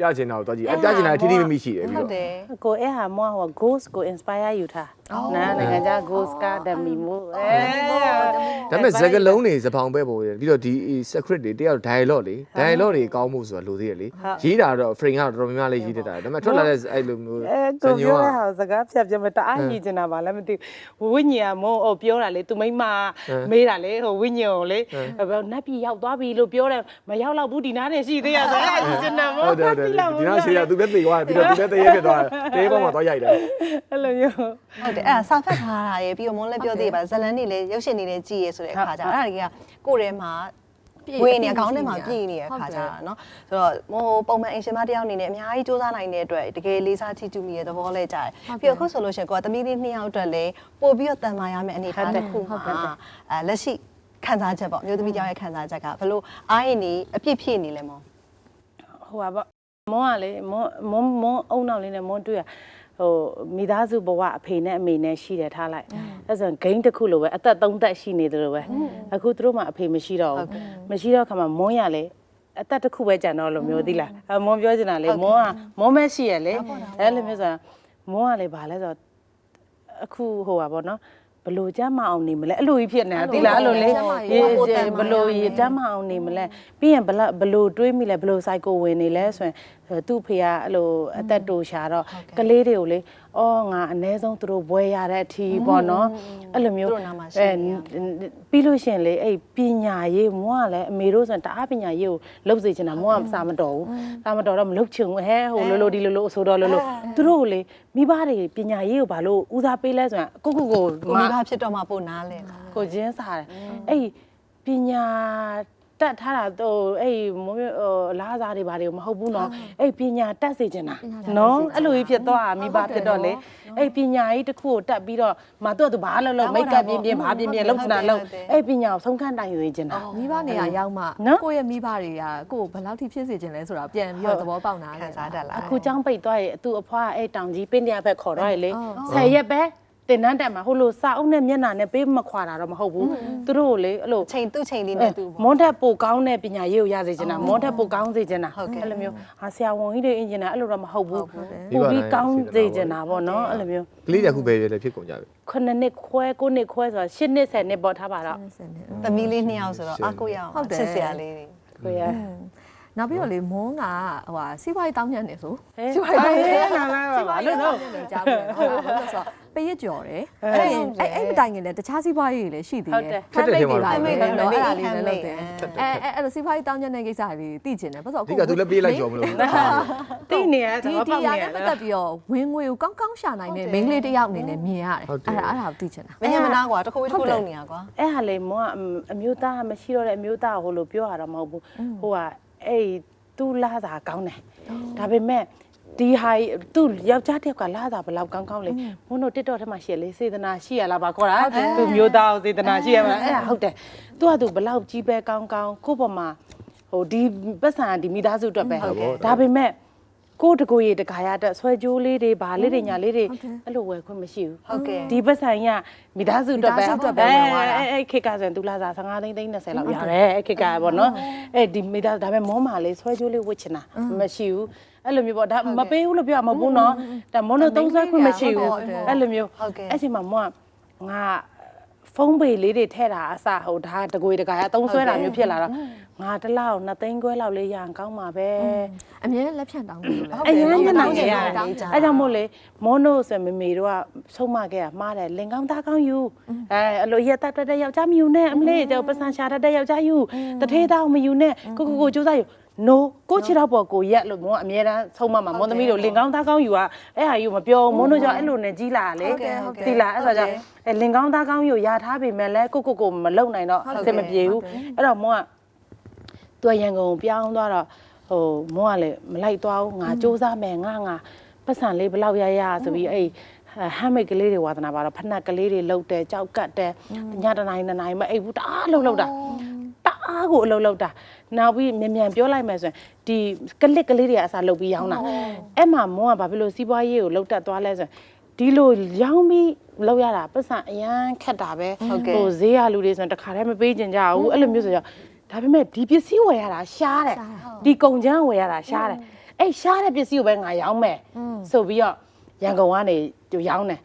ပြချင်တာကိုတော့ကြည့်အပြချင်တာထိထိမိမိရှိတယ်ပြီးဟုတ်တော့တယ်ကိုအဲ့ဟာမောဟို ghost ကို inspire ယူထားနားနိုင်ငံခြား ghost ကဒမီမို့အဲဒါပေမဲ့စကလုံးတွေစပောင်ပဲပေါ်တယ်ပြီးတော့ဒီ secret တွေတယောက် dialogue လေ dialogue တွေကောင်းမှုဆိုတာလိုသေးတယ်လေရေးတာတော့ frame ကတော့တော်တော်များများလေးရေးတတ်တာဒါပေမဲ့ထွက်လာတဲ့အဲ့လိုမျိုးအဲကိုပြောတဲ့ဟာစကားဖြတ်ပြမတအားကြီးနေတာပါလည်းမသိဘူးဝိညာဉ်မောဟိုပြောတာလေသူမိမမေးတာလေဟိုဝိညာဉ်ကိုလေနတ်ပြည်ရောက်သွားပြီလို့ပြောတယ်မရောက်တော့ဘူးဒီနားနဲ့ရှိသေးရဆိုအဲကြီးစနေမောဟုတ်တယ်ဟုတ်တယ်ဒီနားရှိရသူလည်းသိသွားတယ်ပြီးတော့သူလည်းတရေဖြစ်သွားတယ်တေးပေါ်မှာတော့ရိုက်တယ် အဲ့လိုမျိုး ဟုတ်တယ်အဲ့ဒါစာဖတ်ထားတာရေပြီးတော့မွန်းလည်းပြောသေးပါဇလန်နေလည်းရုပ်ရှင်နေလည်းကြည်ရဆိုတဲ့အခါကျအဲ့ဒါတွေကကိုယ်ထဲမှာဝေးနေအကောင်းထဲမှာပြည်နေတဲ့အခါကျတာเนาะဆိုတော့ဟိုပုံမှန်အင်ရှင်မတယောက်အနေနဲ့အများကြီးစူးစမ်းနိုင်တဲ့အတွက်တကယ်လေးစားချီးကျူးမိတဲ့သဘောလဲကြတယ်ပြီးတော့အခုဆိုလို့ရှိရင်ကိုကသမီးလေးနှစ်ယောက်အတွက်လည်းပို့ပြီးတော့တန်မာရမယ့်အနေအထားတစ်ခုမှာအဲလက်ရှိခံစားချက်ပေါ့မျိုးသမီးကြောင့်ရဲ့ခံစားချက်ကဘလို့အားရင်နေအပြစ်ဖြစ်နေလဲမော ဟိုပါ ပေါ့မောကလေမောမောမောအုံနောက်လေးနဲ့မောတွေ့ရဟိုမိသားစုဘဝအဖေနဲ့အမေနဲ့ရှိတယ်ထားလိုက်အဲ့ဆိုဂိမ်းတစ်ခုလိုပဲအသက်၃သက်ရှိနေတယ်လို့ပဲအခုသူတို့မှအဖေမရှိတော့ဘူးမရှိတော့ခါမှာမောရလေအသက်တစ်ခုပဲကြံတော့လို့မျိုးသိလားအမောပြောချင်တာလေမောကမောမဲရှိရလေအဲ့လိုမျိုးဆိုမောကလေဘာလဲဆိုတော့အခုဟိုပါဗောနော် ဘလို့ကြမ်းမအောင်နေမလဲအဲ့လိုကြီးဖြစ်နေတာသိလားအဲ့လိုလေဘလို့ရကြမ်းမအောင်နေမလဲပြီးရင်ဘလဘလို့တွေးမိလဲဘလို့စိုက်ကိုဝင်နေလဲဆိုရင် သူ့ဖေကအဲ့လိုအသက်တူရှာတော့ကလေးတွေကိုလေအော်ငါအ ਨੇ ဆုံးသူတို့ဘွဲရတဲ့အထီးပေါ့နော်အဲ့လိုမျိုးပြီးလို့ရှရင်လေအဲ့ပညာရေးမွားကလည်းအမေတို့ဆိုရင်တအားပညာရေးကိုလုပ်စေချင်တာမွားကစာမတော်ဘူးစာမတော်တော့မလုပ်ချင်ဘူးဟဲဟိုလိုလိုဒီလိုလိုဆိုတော့လိုလိုသူတို့ကိုလေမိဘတွေပညာရေးကိုဘာလို့ဦးစားပေးလဲဆိုရင်ကိုကိုကိုကိုမိဘဖြစ်တော့မှပို့နားလဲတာကိုချင်းစားတယ်အဲ့ပညာ တက်ထားတာတော့အဲ့မိုးဟိုလားစားတွေဘာတွေကိုမဟုတ်ဘူးနော်အဲ့ပညာတက်စေချင်တာနော်အဲ့လိုကြီးဖြစ်သွားတာမိဘဖြစ်တော့လေအဲ့ပညာကြီးတစ်ခုကိုတက်ပြီးတော့မတော့သူဘာလုပ်လို့မိတ်ကပ်ပြင်းပြင်းဘာပြင်းပြင်းလုပ်ချင်တာလုပ်အဲ့ပညာကိုဆုံးခန်းတိုင်ရွေးချင်တာမိဘနေရာရောက်မှနော်ကိုယ့်ရဲ့မိဘတွေကကိုယ်ဘယ်လောက်ထိဖြစ်စေချင်လဲဆိုတာပြန်ပြီးတော့သဘောပေါက်နာခံစားတတ်လားအခုចောင်းပိတ်သွားရဲ့အတူအဖွားအဲ့တောင်ကြီးပင်းတရားဘက်ခေါ်တော့ရလေအော်ဆယ်ရက်ပဲ တင်နန်းတက်မှာဟိုလိုစာအုပ်နဲ့မျက်နှာနဲ့ပေးမခွာတာတော့မဟုတ်ဘူးသူတို့ကိုလေအဲ့လိုချိန်သူ့ချိန်လေးနဲ့သူမွန်တက်ပိုကောင်းတဲ့ပညာရေးကိုရစေချင်တာမွန်တက်ပိုကောင်းစေချင်တာဟုတ်ကဲ့အဲ့လိုမျိုးဟာဆရာဝန်ကြီးတွေအင်ဂျင်နာအဲ့လိုတော့မဟုတ်ဘူးဟုတ်ကဲ့ပိုပြီးကောင်းစေချင်တာပေါ့နော်အဲ့လိုမျိုးကလေးတွေကအခုပဲရွယ်လည်းဖြစ်ကုန်ကြပြီခုနှစ်နှစ်ခွဲကိုနှစ်ခွဲဆိုတာရှစ်နှစ်ဆယ်နှစ်ပေါ်ထားပါတော့သမီးလေးနှစ်ယောက်ဆိုတော့အကိုရအောင်ဟုတ်တယ်ချစ်စရာလေးတွေကိုရ နောက်ပြီးတော့လေမွန်းကဟိုဟာစီးပွားရေးတောင်းညံ့နေဆိုဟဲ့စီးပွားရေးနာလာပါဘာလို့တော့နေကြဘူးဟုတ်ပါဘူးဆိုတော့ပရစ်ကြော်တယ်အဲ့ရင်အဲ့အဲ့မတိုင်ခင်လည်းတခြားစီးပွားရေးတွေလည်းရှိသေးတယ်ဟန်မိတ်တွေပါလေတော့အဲ့ဒါလေးလည်းလုပ်တယ်အဲအဲ့အဲ့စီးပွားရေးတောင်းညံ့တဲ့ကိစ္စတွေသိချင်တယ်ဘာလို့ဒီကသူလည်းပေးလိုက်ကြော်မလို့တိနေရဒီတော့ဒီပေါက်ရနေရနဲ့ပတ်သက်ပြီးတော့ဝင်ငွေကိုကောင်းကောင်းရှာနိုင်တဲ့မိန်းကလေးတစ်ယောက်အနေနဲ့မြင်ရတယ်အဲ့ဒါအဲ့ဒါကိုသိချင်တာမင်းမနာကွာတစ်ခုတစ်ခုလုံးနေရကွာအဲ့ဟာလေမောကအမျိုးသားမရှိတော့တဲ့အမျိုးသားဟိုလိုပြောရတော့မဟုတ်ဘူးဟိုက အဲ့သူ့လာတာကောင်းတယ်ဒါပေမဲ့ဒီဟာသူ့ယောက်ျားတစ်ယောက်ကလာတာဘယ်လောက်ကောင်းကောင်းလဲမွန်းတို့ TikTok ထဲမှာရှေ့လေစေတနာရှိရလားပါခေါ်တာသူမျိုးသားကိုစေတနာရှိရမှာအဲ့ဒါဟုတ်တယ်သူကသူဘယ်လောက်ကြီးပဲကောင်းကောင်းကိုယ့်ပေါ်မှာဟိုဒီပတ်စံဒီမိသားစုအတွက်ပဲဒါပေမဲ့ ကိုတကူရီတခါရတဲ့ဆွဲကြိုးလေးတွေဗာလေးတွေညာလေးတွေအဲ့လိုဝယ်ခွင့်မရှိဘူးဟုတ်ကဲ့ဒီပတ်ဆိုင်ကမိသားစုအတွက်ပဲမိသားစုအတွက်ပဲဝင်သွားတာအဲအဲ့ခေတ်ကဆိုရင်သူလာစား15သိန်းသိန်း30လောက်ရတယ်အဲ့ခေတ်ကပေါ့နော်အဲ့ဒီမိသားစုဒါပေမဲ့မောမာလေးဆွဲကြိုးလေးဝစ်ချင်တာမရှိဘူးအဲ့လိုမျိုးပေါ့ဒါမပေးဘူးလို့ပြောရမှာမဟုတ်ဘူးနော်ဒါမောနိုသုံးဆွဲခွင့်မရှိဘူးအဲ့လိုမျိုးအဲ့ချိန်မှာမောကငါဖုန်းပေလေးတွေထဲတာအစဟိုဒါတကွေတကာရသုံးဆွဲတာမျိုးဖြစ်လာတော့ ငါတစ်လောက်2သိန်းခွဲလောက်လေးရအောင်ကောင်းပါပဲအမြဲလက်ဖြတ်တောင်းလို့လေအရန်ညနာခဲ့ရတောတယ်င်းကြအဲကြောင့်မို့လေမောနိုဆိုမမေတို့ကဆုံးမခဲ့ရမှားတယ်လင်ကောင်းသားကောင်းယူအဲအလိုရက်တက်တဲ့ယောက်ျားမယူနဲ့အမလေးကျော်ပစံရှာတတ်တဲ့ယောက်ျားယူတထေးသားမယူနဲ့ကိုကိုကိုစူးစမ်းယူ no ကိုချီတော့ပေါ်ကိုရက်လို့မောအမြဲတမ်းဆုံးမမှာမောသမီးတို့လင်ကောင်းသားကောင်းယူကအဲ့ဟာယူမပြောမောနိုကြောင့်အဲ့လိုနဲ့ကြီးလာလေဒီလာအဲ့ဆိုကြောင့်အဲလင်ကောင်းသားကောင်းယူရထားပေမဲ့လဲကိုကိုကိုမလုံနိုင်တော့အဆင်မပြေဘူးအဲ့တော့မောက သူကရန်ကုန်ပြောင်းသွားတော့ဟိုမောကလည်းမလိုက်သွားဘူးငါစူးစမ်းမယ်ငါငါပတ်စံလေးဘလောက်ရရဆိုပြီးအဲ့ဟမ်မိတ်ကလေးတွေဝါသနာပါတော့ဖက်နှက်ကလေးတွေလှုပ်တယ်ကြောက်ကတ်တယ်ညတနိုင်နနိုင်မအိပ်ဘူးတအားလှုပ်လှုပ်တာတအားကိုအလှုပ်လှုပ်တာနောက်ပြီးမြန်မြန်ပြောလိုက်မယ်ဆိုရင်ဒီကလစ်ကလေးတွေကအစားလှုပ်ပြီးရောင်းတာအဲ့မှာမောကဘာဖြစ်လို့စီးပွားရေးကိုလှုပ်တက်သွားလဲဆိုရင်ဒီလိုရောင်းပြီးလောက်ရတာပတ်စံအရန်ခက်တာပဲဟိုဈေးရလူတွေဆိုရင်တခါတည်းမပေးကြကြဘူးအဲ့လိုမျိုးဆိုတော့ ဒါပေမဲ့ဒီပစ္စည်းဝယ်ရတာရှားတယ်ဒီကုံချမ်းဝယ်ရတာရှားတယ်အဲ့ရှားတဲ့ပစ္စည်းကိုပဲငါရောင်းမယ်ဆိုပြီးတော့ရန်ကုန်ကနေသူရောင်းတယ်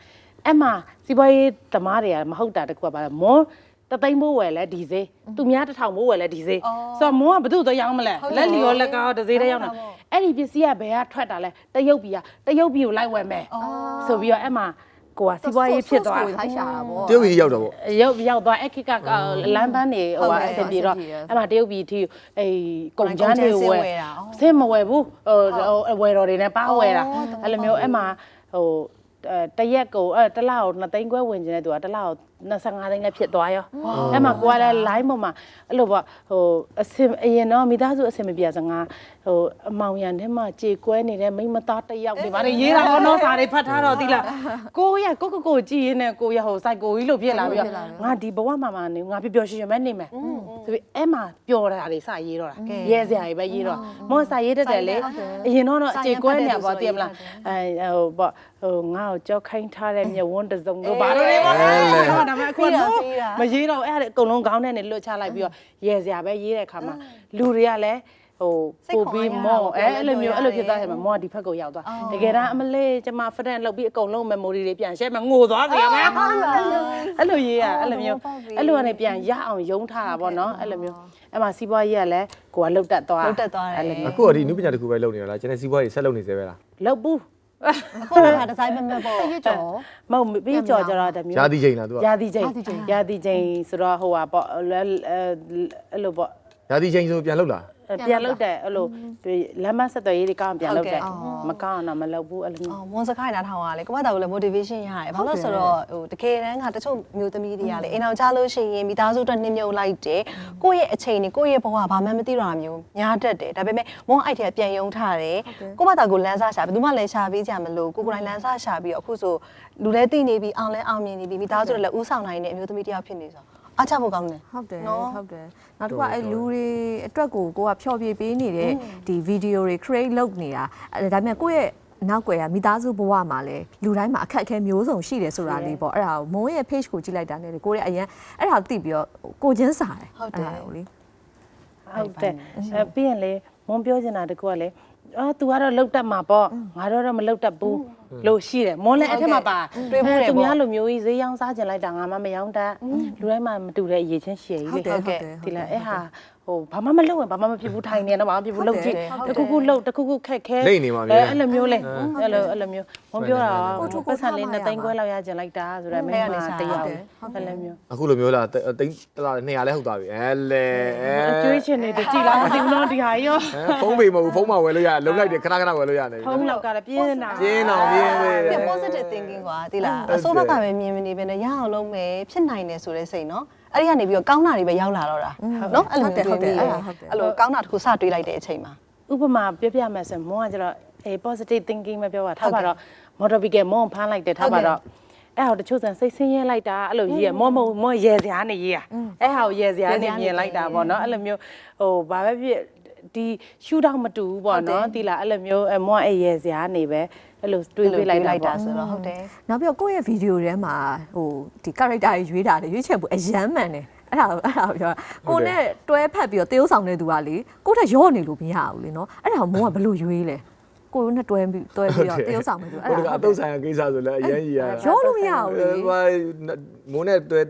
အဲ့မှာစီးပွားရေးသမားတွေကမဟုတ်တာတခုကပါလဲမွန်းတသိန်းမိုးဝယ်လဲဒီဈေးသူများတစ်ထောင်မိုးဝယ်လဲဒီဈေးဆိုတော့မွန်းကဘယ်သူ့တော့ရောင်းမလဲလက်လီရောလက်ကောတစ်ဈေးတည်းရောင်းတာအဲ့ဒီပစ္စည်းကဘယ်ကထွက်တာလဲတရုတ်ပြည်ကတရုတ်ပြည်ကိုလိုက်ဝယ်မယ်ဆိုပြီးတော့အဲ့မှာ ကိုကစီးပွားရေးဖြစ်သွားကိုလိုက်ရှာတာပေါ့ တရုတ်ကြီးရောက်တော့ဗော ရုပ်ရောက်သွားအခက်ကလမ်းပန်းနေဟိုအဆင်ပြေတော့အဲ့မှာတရုတ်ပြည်ထီအေးကုံချမ်းတွေဝယ်ဆင်းမဝယ်ဘူးဟိုဝယ်တော်တွေနဲ့ပါဝယ်တာအဲ့လိုမျိုးအဲ့မှာဟိုတရက်ကိုအဲတစ်လောက်2သိန်းခွဲဝင်ကျင်တဲ့သူကတစ်လောက်25သိန်းလည်းဖြစ်သွားရောအဲ့မှာကိုကလည်း line ပေါ်မှာအဲ့လိုပေါ့ဟိုအစင်အရင်တော့မိသားစုအစင်မပြေစငါဟိုအမောင်ရန်ထဲမှာကြေကွဲနေတဲ့မိမသားတစ်ယောက်ဒီမှာရေးတာတော့နော်စာတွေဖတ်ထားတော့သီလားကိုရကိုကိုကိုကြည်ရင်းနဲ့ကိုရဟိုစိုက်ကိုကြီးလို့ဖြစ်လာပြီးတော့ငါဒီဘဝမှာမှနေငါပျော်ပျော်ရွှင်ရွှင်ပဲနေမယ်ဆိုပြီးအဲ့မှာပျော်တာတွေစရေးတော့တာရဲစရာတွေပဲရေးတော့မောစာရေးတတ်တယ်လေအရင်တော့အကြေကွဲနေပါတည်မလားအဲဟိုပေါ့ဟိုငါ့ကိုကြောက်ခိုင်းထားတဲ့မြဝန်းတစုံတို့ဘာလို့လဲပေါ့ဒါပေမဲ့အခုတော့မရေးတော့အဲ့ဒါအကုန်လုံးခေါင်းထဲနဲ့လွတ်ချလိုက်ပြီးတော့ရဲစရာပဲရေးတဲ့အခါမှာလူတွေကလည်းဟိုစိတ်ပို့ခွန်ပြီးအားရမောတာပေါ့အဲအဲ့လိုမျိုးပြောအဲ့ရလိုတယ်ဖြစ်သွားတယ်မှာမောကဒီဖက်ကိုရောက်သွားအော်တကယ်တမ်းအမလေးကျမဖရက်လောက်ပြီးအကုန်လုံး memory တွေပြန် share မှာငိုသွားစီရမယ်အဲ့လိုရေးရအဲ့လိုမျိုးအဲ့လိုကနေပြန်ရအောင်ယုံထားတာပေါ့နော်အဲ့လိုမျိုးအဲ့မှာစီးပွားရေးကလည်းကိုကလှုပ်တက်သွားလှုပ်တက်သွားတယ်အဲ့လိုမျိုးအခုကဒီနုပညာတစ်ခုပဲလုပ်နေတာလားကျွန်တော်စီးပွားရေးဆက်လုပ်နေသေးပဲလားလှုပ်ဘူး အခုကဒီဇိုင်းမမပေါ့ရွကျော် မဟုတ်ပြီးကြော်ကြတော့တမျိုးရာသီချိန်လားသူကရာသီချိန် ရာသီချိန်ဆိုတော့ဟိုပါပေါ့လဲအဲ့လိုပေါ့ ရာသီချိန်ဆိုပြန်လုပ်လား ပြန်လုတ်တယ်အဲ့လိုလမ်းမဆက်သွယ်ရေးတွေကောင်းပြန်လုတ်တယ်မကောင်းတော့မလုတ်ဘူးအဲ့လိုမျိုးအော်မွန်စခိုင်းနားထောင်ရလေကိုမတော်ကလည်း motivation ရတယ်ဘာလို့လဲဆိုတော့ဟိုတကယ်တမ်းကတချို့မျိုးသမီးတွေကလေအိမ်အောင်ကြလို့ရှိရင်မိသားစုအတွက်နှမြုပ်လိုက်တယ်ကိုယ့်ရဲ့အချိန်နဲ့ကိုယ့်ရဲ့ဘဝဘာမှမသိတော့တာမျိုးညားတတ်တယ်ဒါပေမဲ့မွန်အိုက်ထဲပြန်ယုံထားတယ်ကိုမတော်ကိုလမ်းစားရှာဘယ်သူမှလည်းရှာပေးကြမလို့ကိုကိုယ်တိုင်လမ်းစားရှာပြီးတော့အခုဆိုလူလည်းသိနေပြီအောင်လည်းအောင်မြင်နေပြီမိသားစုတွေလည်းဥဆောင်နိုင်တဲ့အမျိုးသမီးတစ်ယောက်ဖြစ်နေဆို အားချဖို့ကောင်းတယ် ဟုတ်တယ်နော်ဟုတ်တယ်နောက်တစ်ခုကအဲလူတွေအတွက်ကိုကိုကဖျော်ဖြေပေးနေတဲ့ဒီဗီဒီယိုတွေ create လုပ်နေတာအဲဒါပေမဲ့ကိုယ့်ရဲ့နောက်ွယ်ကမိသားစုဘဝမှာလည်းလူတိုင်းမှာအခက်အခဲမျိုးစုံရှိတယ်ဆိုတာလေးပေါ့အဲ့ဒါကိုမုန်းရဲ့ page ကိုကြည့်လိုက်တာနဲ့လေကိုရဲ့အရင်အဲ့ဒါကိုသိပြီးတော့ကိုချင်းစားတယ်ဟုတ်တယ် အဲ့ဒါကိုလေ ဟုတ်တယ်အဲပြီးရင်လေမွန်ပြောချင်တာတကူကလေ အာ तू ကတော့လုတ်တတ်မှာပေါ့ငါတော့တော့မလုတ်တတ်ဘူးလို့ရှိတယ်မွန်လည်းအဲ့ထက်မှာပါတွေးဖို့တယ်သူပေါ့များလိုမျိုးကြီးဈေးရောင်းစားကျင်လိုက်တာငါမှမရောင်းတတ်လူတိုင်းမှမတူတဲ့အရေးချင်းရှည်ကြီးလေဟုတ်ကဲ့ဒီလားအဲ့ဟာ ဟိုဘာမှမလုပ်ရင်ဘာမှမဖြစ်ဘူးထိုင်နေတော့ဘာမှမဖြစ်ဘူးလုပ်ကြည့်ဟုတ်တယ်တခုခုလုပ်တခုခုခက်ခဲလိမ့်နေမှာဗျာအဲ့လိုမျိုးလေအဲ့လိုအဲ့လိုမျိုးမွန်ပြောတာကိုထုတ်ကိုပတ်စံလေးထားမှနဲ့ရသိန်းပါခွဲလောက်ရကျင်လိုက်တာဆိုတော့မင်းကတယောက်အဲ့လိုမျိုးအခုလိုမျိုးလားတိန်းတလား200လဲဟုတ်သွားပြီအဲလေအဲအကျွေးချင်နေတကြည်လားမသိဘူးနော်ဒီဟာရောဖုန်းပေမဟုတ်ဘူးဖုန်းမှာဝယ်လို့ရလုံလိုက်တယ်ခဏခဏဝယ်လို့ရတယ်ဖုန်းလောက်ကလည်းပြင်းနေတာပြင်းအောင်ပြင်းပဲပြ positive thinking ကွာဒီလားအစိုးဘက်ကပဲမြင်မနေပဲနဲ့ရအောင်လုပ်မယ်ဖြစ်နိုင်တယ်ဆိုတဲ့စိတ်နော်အဲ့ဒီကနေပြီးတော့ကောင်းတာတွေပဲရောက်လာတော့တာနော်အဲ့လိုမျိုးတွေးမိတယ်အဲ့လိုကောင်းတာတစ်ခုစတွေးလိုက်တဲ့အချိန်မှာဥပမာပြပြမယ်ဆိုရင်မောကကျတော့အေး positive thinking ပဲပြောတာထားပါတော့ motor vehicle မောဖမ်းလိုက်တယ်ထားပါတော့အဲ့ဟောတချို့ဆန်စိတ်ဆင်းရဲလိုက်တာအဲ့လိုရေးရမောမောမောရဲစရာနေရေးရအဲ့ဟာကိုရဲစရာနေမြင်လိုက်တာပေါ့နော်အဲ့လိုမျိုးဟိုဘာပဲဖြစ်ဒီရှူတော့မတူဘူးပေါ့နော်တိလာအဲ့လိုမျိုးအမောအဲ့ရဲစရာနေပဲ အဲ့လိုတွေးပေးလိုက်တာပေါ့ဆိုတော့ဟုတ်တယ်နောက်ပြီးတော့ကိုယ့်ရဲ့ဗီဒီယိုထဲမှာဟိုဒီ character တွေရွေးတာလေရွေးချယ်ဖို့အယမ်းမှန်တယ်အဲ့ဒါအဲ့ဒါကိုပြောတာကိုနဲ့တွဲဖက်ပြီးတော့တရုပ်ဆောင်တဲ့သူကလေကိုထက်ရော့နေလို့မရဘူးလေနော်အဲ့ဒါကိုမုန်းကဘယ်လိုရွေးလဲ ကိုရိုးနဲ့တွဲပြီးတွဲပြီးတော့တရုပ်ဆောင်မယ်သူအဲ့ဒါအတုတ်ဆိုင်ရာကိစ္စဆိုလဲအရင်ကြီးရရောလို့မရဘူးလေဟိုမိုးနဲ့တွေ့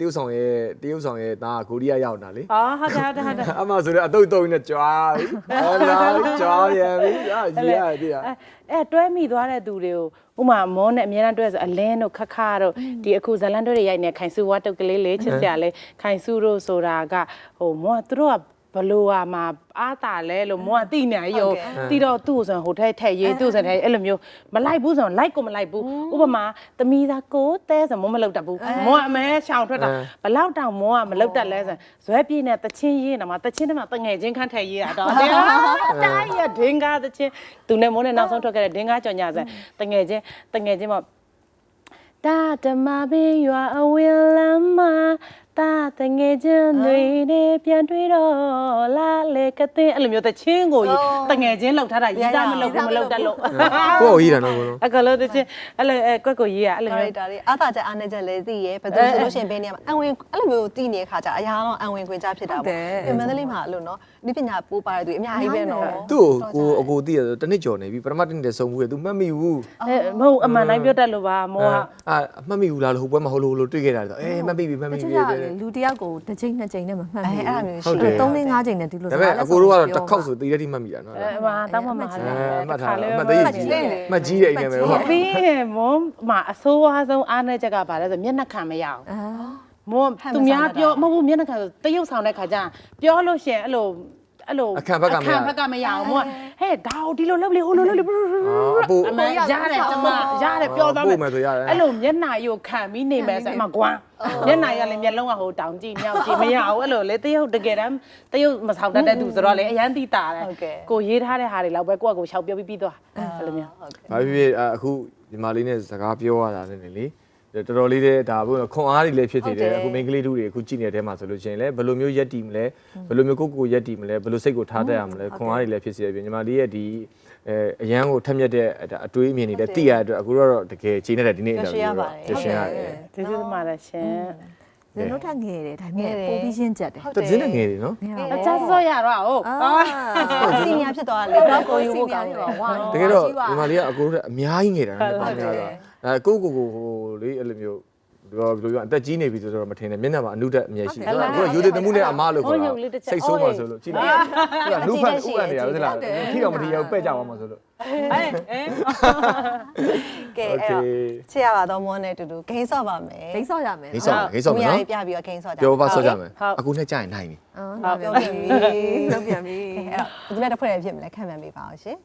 တရုတ်ဆောင်ရဲ့တရုတ်ဆောင်ရဲ့ဒါကိုရီးယားရောက်တာလေအော်ဟုတ်တယ်ဟုတ်တယ်ဟုတ်တယ်အမှဆိုတော့အတုတ်တုံးနဲ့ကြွားပြီဟလာကြွားရပြီအာကြီးရတယ်အဲအဲတွဲမိသွားတဲ့သူတွေကိုဥမာမောနဲ့အများအားတွဲဆိုအလင်းတို့ခခတို့ဒီအခုဇလန်တို့တွေရိုက်နေခိုင်စုဝါတုတ်ကလေးလေးချစ်စရာလေးခိုင်စုတို့ဆိုတာကဟိုမောကသူတို့က ဘလို့ဟာမှာအားတာလဲလို့မောကတိနေရောတိတော့သူ့ဆိုဟိုထဲထက်ရေးသူ့ဆိုထဲအဲ့လိုမျိုးမလိုက်ဘူးဆိုတော့လိုက်ကိုမလိုက်ဘူးဥပမာသမီးသားကိုတဲဆိုမောမလောက်တတ်ဘူးမောကအမဲရှောင်ထွက်တာဘလောက်တောင်မောကမလောက်တတ်လဲဆိုဇွဲပြေးနဲ့တချင်းရေးနေမှာတချင်းတမှာတငယ်ချင်းခန့်ထက်ရေးတာတော့တိုင်းရဒင်္ဂါတချင်းသူနဲ့မောနဲ့နောက်ဆုံးထွက်ခဲ့တဲ့ဒင်္ဂါကြော်ညာဆိုတငယ်ချင်းတငယ်ချင်းပေါ့တာတမပင်ရွာအဝေးလမ်းမှာ တာတငယ်ချင်းတွေနဲ့ပြန်တွေ့တော့လာလေကတဲ့အဲ့လိုမျိုးတချင်းကိုတငယ်ချင်းလောက်ထားတာရေးသားမလုပ်ဘူးမလုပ်တတ်လို့ကိုယ့်ကိုကြီးတာနော်ကိုနော်အကလို့တချင်းအဲ့လိုအဲကွက်ကိုရေးရအဲ့လိုမျိုး character တွေအားသာချက်အားနည်းချက်လည်းသိရဲဘယ်သူဆိုလို့ရှိရင်ဘယ်နေရာမှာအဝင်အဲ့လိုမျိုးသိနေတဲ့ခါကျအရာတော့အဝင်ခွင်ကြဖြစ်တာပေါ့ပြင်မန္တလေးမှာအဲ့လိုနော် ဒီပညာပိုးပါတယ်သူအများကြီးပဲနော်သူ့ကိုကိုအကိုတည်ရတနစ်ကြော်နေပြီပထမတနစ်တည်းဆုံးဘူးလေ तू မှတ်မိဘူးအဲမဟုတ်အမှန်တိုင်းပြောတတ်လို့ပါမောကအာမှတ်မိဘူးလားလို့ဟိုပွဲမှာဟိုလိုဟိုလိုတွေ့ခဲ့တာလေအေးမှတ်မိပြီမှတ်တမိချို့ပြီကလေလူတစ်ယောက်ကိုတစ်ချိန်နှစ်ချိန်နဲ့မမှတ်အဲဘူးအဲ့လိုမျိုးဟုတ်ရှိတယ်တယ် သုံးလေးငါးချိန်နဲ့ဒီလိုဒါပေမဲ့အကိုတို့ကတော့တစ်ခေါက်ဆိုတည်ရတိမှတ်မိတာနော်အဲမှာတောင်းမှမှာအဲမှတ်ထားတယ်မှတ်သေးကြီးမှတ်ကြီးတဲ့အိမ်နဲ့ပဲဟုတ် ပြီးရင်မောမှာအဆိုးဝါးဆုံးအားနည်းချက်ကဘာလဲဆိုမျက်နှာခံမရအောင် အာ မောသူများပြောမဟုတ်ဘူးမျက်နှာခံဆိုတရုပ်ဆောင်တဲ့ခါကျရင်ပြောလို့ရှရင်အဲ့လိုအဲ့လိုအခန့်ဘက်ကမရအခန့်ဘက်ကမရအောင်မောကဟဲ့ဒါကိုဒီလိုလုပ်လေဟိုလိုလုပ်လေအပို့အမှန်ရတယ်ကျမရတယ်ပြောသွားပို့မယ်မယ်ဆိုရတယ်အဲ့လိုမျက်နှာရိုခံပြီးနေမယ်ဆိုအမှကွမ်းမျက်နှာရလည်းမျက်လုံးကဟိုတောင်ကြည့်မြောက်ကြည့်မရဘူးအဲ့လိုလေတရုပ်တကယ်တမ်းတရုပ်မဆောင်တတ်တဲ့သူဆိုတော့လေအရန်တိတာတယ်ကိုရေးထားတဲ့ဟာတွေလောက်ပဲကိုကကိုရှောက်ပြောပြီးပြီးသွားအဲ့လိုမျိုးဟုတ်ကဲ့ဘာဖြစ်ဖြစ်အခုဒီမာလေးနဲ့စကားပြောရတာနဲ့လေ တော်တော်လေးတဲ့ဒါဘုခွန်အားတွေလည်းဖြစ်နေတယ်အခုမိန်းကလေးတို့တွေအခုကြည့်နေတဲ့ထဲမှာဆိုလို့ရှိရင်လည်းဘယ်လိုမျိုးရက်တီမလဲဘယ်လိုမျိုးကိုကိုရက်တီမလဲဘယ်လိုစိတ်ကိုထားတတ်ရမလဲခွန်အားတွေလည်းဖြစ်စေတယ်ပြင်ညီမလေးရဲ့ဒီအဲအရန်ကိုထက်မြက်တဲ့အတွေးအမြင်တွေလည်းသိရတဲ့အတွက်အခုတော့တကယ်ချိန်နေတဲ့ဒီနေ့အင်တာဗျူးတော့ရှင်းရတယ်ကျေးဇူးတင်ပါတယ်ရှင်ဇင်းတို့ထက်ငယ်တယ်ဒါပေမဲ့ပိုပြီးရှင်းကြက်တယ်ဟုတ်တစင်းနဲ့ငယ်တယ်နော်ငယ်အတာချာစောရတော့ဟုတ်အာစီနီယာဖြစ်သွားတယ်တော့ကိုယူဖို့ကောင်းတယ်ဝါတကယ်တော့ဒီမလေးကအကိုတို့အများကြီးငယ်တာနဲ့ပေါ့များတာအဲကိုကိုကိုဟို လေအဲ့လိုမျိုးဒီလိုဘယ်လိုပြောအသက်ကြီးနေပြီဆိုတော့မထင်နဲ့မျက်နှာမှာအနုတက်အမြဲရှိတယ်အခုကယူသေးတမှုနဲ့အမားလို့ခေါ်တာစိတ်ဆိုးမှဆိုလို့ကြည့်လိုက်သူကလူဖတ်ဥအပ်နေတာဟုတ်လားထိတော့မထိရဘူးပဲ့ကြပါမှဆိုလို့အဲအဲကဲအဲ့တော့ချစ်ရပါတော့မောနဲ့အတူတူဂိမ်းဆော့ပါမယ်ဒိတ်ဆော့ရမယ်ဂိမ်းဆော့ဂိမ်းဆော့မယ်နော်ပြပြီးတော့ဂိမ်းဆော့ကြပြောပါဆော့ကြမယ်အခုနဲ့ကြာရင်နိုင်ပြီဟုတ်ပြောပြန်ပြီပြောပြန်ပြီအဲ့တော့ဒီမဲ့တစ်ဖွဲ့ရဖြစ်မလဲခံမှန်းပေးပါအောင်ရှင်